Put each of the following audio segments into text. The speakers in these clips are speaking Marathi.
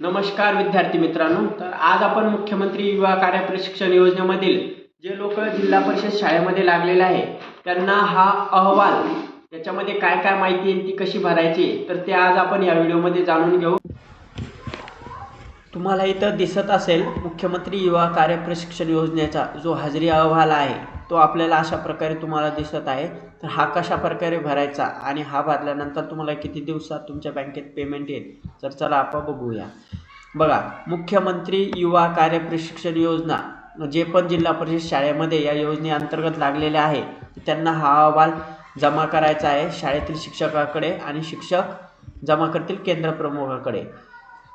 नमस्कार विद्यार्थी मित्रांनो. तर आज आपण मुख्यमंत्री युवा कार्य प्रशिक्षण योजनेमधील जे लोक जिल्हा परिषद शाळेमध्ये लागलेले आहे त्यांना हा अहवाल त्याच्यामध्ये काय काय माहिती आहे ती कशी भरायची तर ते आज आपण या व्हिडिओमध्ये जाणून घेऊ. तुम्हाला इथं दिसत असेल मुख्यमंत्री युवा कार्य प्रशिक्षण योजनेचा जो हजेरी अहवाल आहे. तो आपल्याला अशा प्रकारे तुम्हाला दिसत आहे. तर हा कशा प्रकारे भरायचा आणि हा भरल्यानंतर तुम्हाला किती दिवसात तुमच्या बँकेत पेमेंट येईल? तर चला आपण बघूया. बघा मुख्यमंत्री युवा कार्य प्रशिक्षण योजना जे पण जिल्हा परिषद शाळेमध्ये या योजनेअंतर्गत लागलेले आहे त्यांना हा अहवाल जमा करायचा आहे शाळेतील शिक्षकाकडे आणि शिक्षक जमा करतील केंद्र प्रमुखाकडे.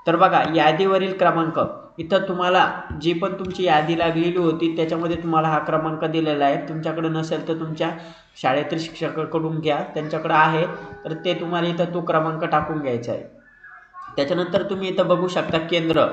तर बघा यादीवरील क्रमांक इथं तुम्हाला जी पण तुमची यादी लागलेली होती त्याच्यामध्ये तुम्हाला हा क्रमांक दिलेला आहे. तुमच्याकडे नसेल तर तुमच्या शाळेतील शिक्षकाकडून घ्या. त्यांच्याकडं आहे. तर ते तुम्हाला इथं तो क्रमांक टाकून घ्यायचा आहे. त्याच्यानंतर तुम्ही इथं बघू शकता केंद्र.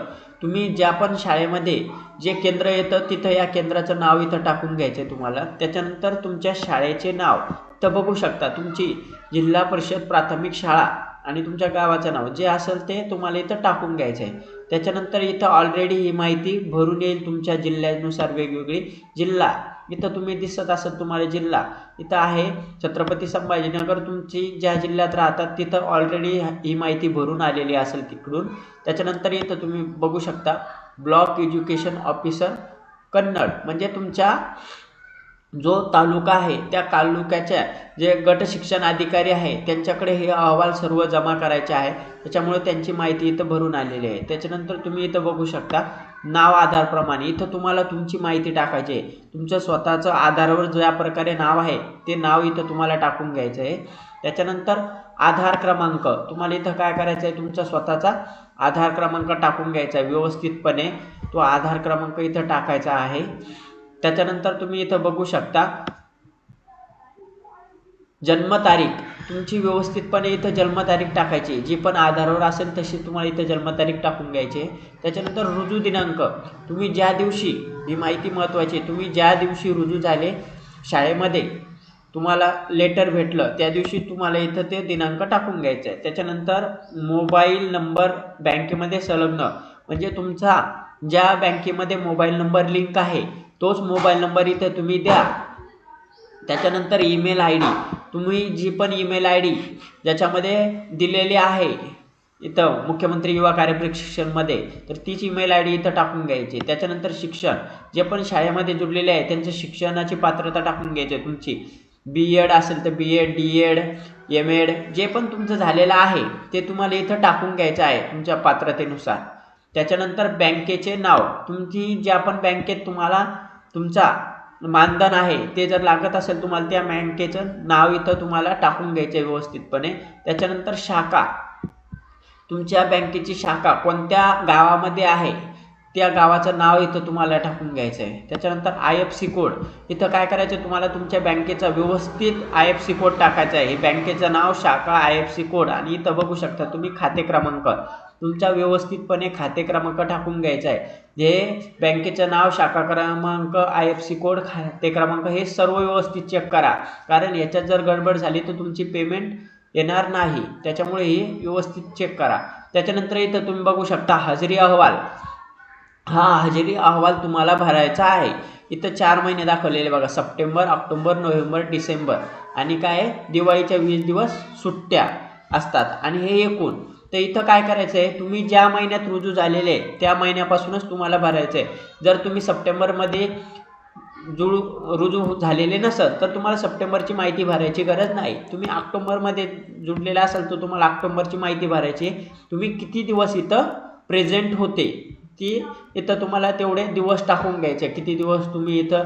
तुम्ही ज्या पण शाळेमध्ये जे केंद्र येतं तिथं या केंद्राचं नाव इथं टाकून घ्यायचं आहे तुम्हाला. त्याच्यानंतर तुमच्या शाळेचे नाव. तर बघू शकता तुमची जिल्हा परिषद प्राथमिक शाळा आणि तुमच्या गावाचं नाव. जे असेल ते तुम्हाला इथं टाकून घ्यायचं आहे त्याच्यानंतर इथं ऑलरेडी ही माहिती भरून येईल तुमच्या जिल्ह्यानुसार वेगवेगळी. जिल्हा इथं तुम्ही दिसत असत तुम्हाला जिल्हा. इथं आहे छत्रपती संभाजीनगर तुमची ज्या जिल्ह्यात राहतात तिथं ऑलरेडी ही माहिती भरून आलेली असेल तिकडून. त्याच्यानंतर इथं तुम्ही बघू शकता ब्लॉक एज्युकेशन ऑफिसर कन्नड म्हणजे तुमच्या जो तालुका आहे त्या तालुक्याच्या जे गट शिक्षण अधिकारी आहे त्यांच्याकडे हे अहवाल सर्व जमा करायचे आहे. त्याच्यामुळे त्यांची माहिती इथं भरून आलेली आहे. त्याच्यानंतर तुम्ही इथं बघू शकता नाव आधारप्रमाणे इथं तुम्हाला तुमची माहिती टाकायची आहे. तुमचं स्वतःचं आधारवर ज्या प्रकारे नाव आहे ते नाव इथं तुम्हाला टाकून घ्यायचं आहे. त्याच्यानंतर आधार क्रमांक. तुम्हाला इथं काय करायचं आहे तुमचा स्वतःचा आधार क्रमांक टाकून घ्यायचा आहे व्यवस्थितपणे. तो आधार क्रमांक इथं टाकायचा आहे. त्याच्यानंतर तुम्ही इथं बघू शकता. जन्मतारीख तुमची व्यवस्थितपणे इथं जन्मतारीख टाकायची. जी पण आधारावर असेल तशी तुम्हाला इथं जन्मतारीख टाकून घ्यायची. त्याच्यानंतर रुजू दिनांक. तुम्ही ज्या दिवशी ही माहिती महत्त्वाची तुम्ही ज्या दिवशी रुजू झाले शाळेमध्ये तुम्हाला लेटर भेटलं त्या दिवशी तुम्हाला इथं ते दिनांक टाकून घ्यायचं आहे. त्याच्यानंतर मोबाईल नंबर बँकेमध्ये संलग्न. म्हणजे तुमचा ज्या बँकेमध्ये मोबाईल नंबर लिंक आहे तोच मोबाईल नंबर इथे तुम्ही द्या. त्याच्यानंतर ईमेल आय डी. तुम्ही जी पण ईमेल आय डी ज्याच्यामध्ये दिलेली आहे इथं मुख्यमंत्री युवा कार्यप्रशिक्षणमध्ये तर तीच ईमेल आय डी इथं टाकून घ्यायची. त्याच्यानंतर शिक्षण. जे पण शाळेमध्ये जुडलेले आहे त्यांच्या शिक्षणाची पात्रता टाकून घ्यायची आहे तुमची. बी एड असेल तर B Ed D Ed M Ed जे पण तुमचं झालेलं आहे ते तुम्हाला इथं टाकून घ्यायचं आहे तुमच्या पात्रतेनुसार. त्याच्यानंतर बँकेचे नाव. तुमची ज्या पण बँकेत तुम्हाला तुमचा मानधन आहे ते जर लागत असेल तुम्हाला त्या बँकेचं नाव इथं तुम्हाला टाकून घ्यायचं आहे व्यवस्थितपणे. त्याच्यानंतर शाखा. तुमच्या बँकेची शाखा कोणत्या गावामध्ये आहे त्या गावाचं नाव इथं तुम्हाला टाकून घ्यायचं आहे. त्याच्यानंतर आय एफ सी कोड. इथं काय करायचं तुम्हाला तुमच्या बँकेचा व्यवस्थित आय एफ सी कोड टाकायचा आहे. बँकेचं नाव शाखा आय एफ सी कोड आणि इथं बघू शकता तुम्ही खाते क्रमांक. तुमचा व्यवस्थितपणे खाते क्रमांक टाकून घ्यायचा आहे. हे बँकेचं नाव शाखा क्रमांक आय एफ सी कोड खाते क्रमांक हे सर्व व्यवस्थित चेक करा. कारण याच्यात जर गडबड झाली तर तुमची पेमेंट येणार नाही. त्याच्यामुळे ही व्यवस्थित चेक करा. त्याच्यानंतर इथं तुम्ही बघू शकता हजेरी अहवाल. हा हजेरी अहवाल तुम्हाला भरायचा आहे. इथं चार महिने दाखवलेले बघा. September October November December. आणि काय दिवाळीच्या वीस दिवस सुट्ट्या असतात. आणि हे एकूण तर इथं काय करायचं आहे तुम्ही ज्या महिन्यात रुजू झालेले त्या महिन्यापासूनच तुम्हाला भरायचं आहे जर तुम्ही सप्टेंबरमध्ये जुळू रुजू झालेले नसत तर तुम्हाला सप्टेंबरची माहिती भरायची गरज नाही. तुम्ही ऑक्टोंबरमध्ये जुडलेला असाल तर तुम्हाला ऑक्टोबरची माहिती भरायची. तुम्ही किती दिवस इथं प्रेझेंट होते? ती इथं तुम्हाला तेवढे दिवस टाकून घ्यायचे. किती दिवस तुम्ही इथं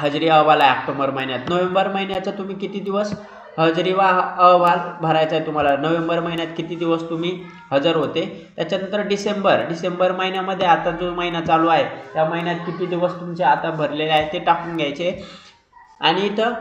हजेरी अहवाल आहे ऑक्टोबर महिन्यात? नोव्हेंबर महिन्याचा तुम्ही किती दिवस हजेरी वा अहवाल भरायचा आहे तुम्हाला. नोव्हेंबर महिन्यात किती दिवस तुम्ही हजर होते? त्याच्यानंतर डिसेंबर. डिसेंबर महिन्यामध्ये आता जो महिना चालू आहे त्या महिन्यात किती दिवस तुमचे आता भरलेले आहेत ते टाकून घ्यायचे. आणि इथं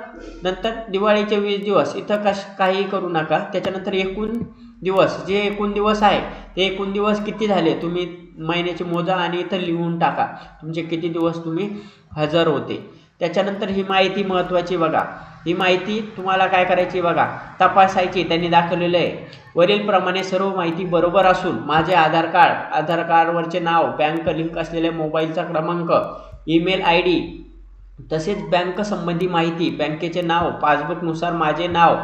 नंतर दिवाळीचे वीस दिवस. इथं कश काही करू नका. त्याच्यानंतर एकूण दिवस. जे एकूण दिवस आहे ते एकूण दिवस किती झाले? तुम्ही महिन्याची मोजा आणि इथं लिहून टाका. तुमचे किती दिवस तुम्ही हजर होते? त्याच्यानंतर ही माहिती महत्त्वाची बघा. ही माहिती तुम्हाला काय करायची बघा तपासायची त्यांनी दाखवलेलं आहे. वरीलप्रमाणे सर्व माहिती बरोबर असून माझे आधार कार्ड आधार कार्डवरचे नाव बँक लिंक असलेल्या मोबाईलचा क्रमांक ईमेल आय डी तसेच बँक संबंधी माहिती बँकेचे नाव पासबुकनुसार माझे नाव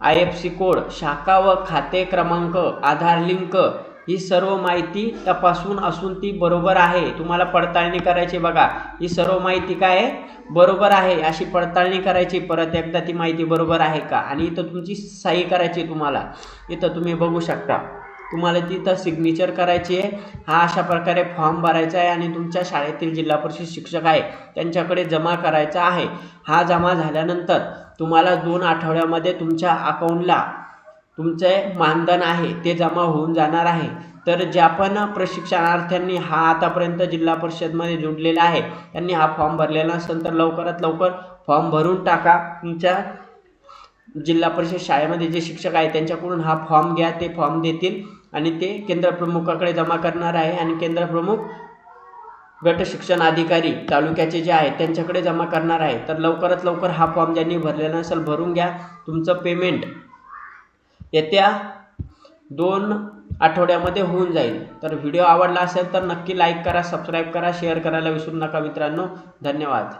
आय एफ सी कोड शाखा व खाते क्रमांक आधार लिंक ही सर्व माहिती तपासून असून ती बरोबर आहे. तुम्हाला पडताळणी करायची बघा. ही सर्व माहिती काय आहे? बरोबर आहे. अशी पडताळणी करायची परत एकदा ती माहिती बरोबर आहे का? आणि इथं तुमची सही करायची तुम्हाला. इथं तुम्ही बघू शकता. तुम्हाला तिथं सिग्नेचर करायची आहे. हा अशा प्रकारे फॉर्म भरायचा आहे आणि तुमच्या शाळेतील जिल्हा परिषद शिक्षक आहे. त्यांच्याकडे जमा करायचा आहे. हा जमा झाल्यानंतर तुम्हाला दोन आठवड्यामध्ये तुमच्या अकाउंटला तुमचे मानधन आहे ते जमा होऊन जाणार आहे. तर ज्या पण प्रशिक्षणार्थ्यांनी हा आतापर्यंत जिल्हा परिषदमध्ये जोडलेला आहे त्यांनी हा फॉर्म भरलेला असेल तर लवकरात लवकर फॉर्म भरून टाका. तुमच्या जिल्हा परिषद शाळेमध्ये जे शिक्षक आहे त्यांच्याकडून हा फॉर्म घ्या ते फॉर्म देतील आणि ते केंद्रप्रमुखाकडे जमा करणार आहे आणि केंद्रप्रमुख गट शिक्षण अधिकारी तालुक्याचे जे आहेत त्यांच्याकडे जमा करणार आहे. तर लवकरात लवकर हा फॉर्म ज्यांनी भरलेला नसेल भरून घ्या. तुमचं पेमेंट येत्या दोन आठवड्यामध्ये होऊन जाईल. तर व्हिडिओ आवडला असेल तर नक्की लाईक करा सबस्क्राईब करा शेअर करायला विसरू नका मित्रांनो. धन्यवाद.